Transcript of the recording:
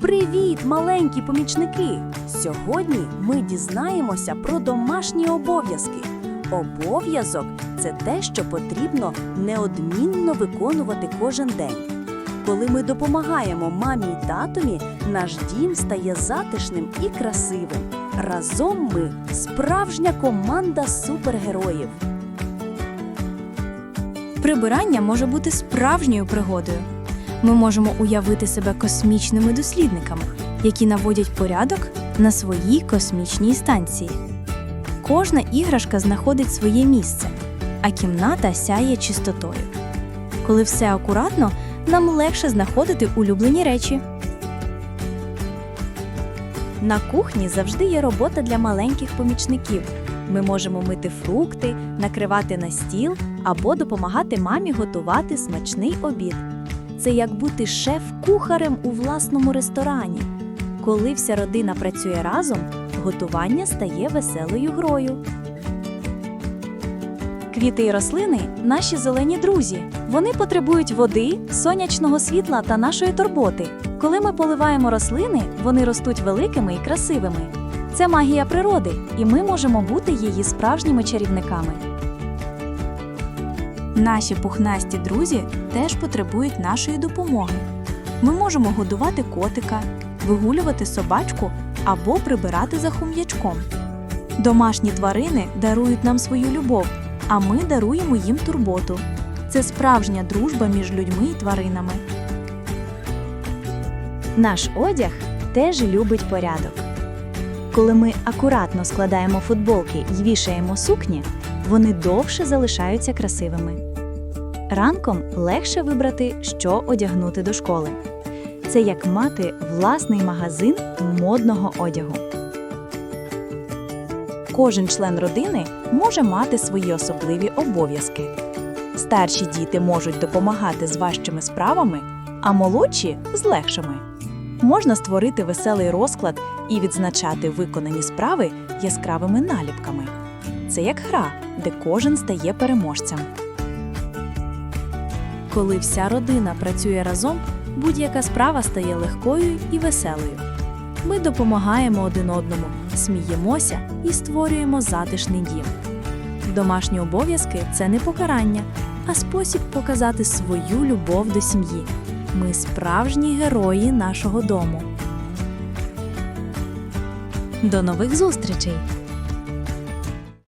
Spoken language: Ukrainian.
Привіт, маленькі помічники! Сьогодні ми дізнаємося про домашні обов'язки. Обов'язок це те, що потрібно неодмінно виконувати кожен день. Коли ми допомагаємо мамі й татові, наш дім стає затишним і красивим. Разом ми справжня команда супергероїв. Прибирання може бути справжньою пригодою. Ми можемо уявити себе космічними дослідниками, які наводять порядок на своїй космічній станції. Кожна іграшка знаходить своє місце, а кімната сяє чистотою. Коли все акуратно, нам легше знаходити улюблені речі. На кухні завжди є робота для маленьких помічників. Ми можемо мити фрукти, накривати на стіл або допомагати мамі готувати смачний обід. Це як бути шеф-кухарем у власному ресторані. Коли вся родина працює разом, готування стає веселою грою. Квіти і рослини наші зелені друзі. Вони потребують води, сонячного світла та нашої турботи. Коли ми поливаємо рослини, вони ростуть великими і красивими. Це магія природи, і ми можемо бути її справжніми чарівниками. Наші пухнасті друзі теж потребують нашої допомоги. Ми можемо годувати котика, вигулювати собачку або прибирати за хум'ячком. Домашні тварини дарують нам свою любов, а ми даруємо їм турботу. Це справжня дружба між людьми і тваринами. Наш одяг теж любить порядок. Коли ми акуратно складаємо футболки і вішаємо сукні, вони довше залишаються красивими. Ранком легше вибрати, що одягнути до школи. Це як мати власний магазин модного одягу. Кожен член родини може мати свої особливі обов'язки. Старші діти можуть допомагати з важчими справами, а молодші з легшими. Можна створити веселий розклад і відзначати виконані справи яскравими наліпками. Це як гра, де кожен стає переможцем. Коли вся родина працює разом, будь-яка справа стає легкою і веселою. Ми допомагаємо один одному, сміємося і створюємо затишний дім. Домашні обов'язки це не покарання, а спосіб показати свою любов до сім'ї. Ми справжні герої нашого дому. До нових зустрічей!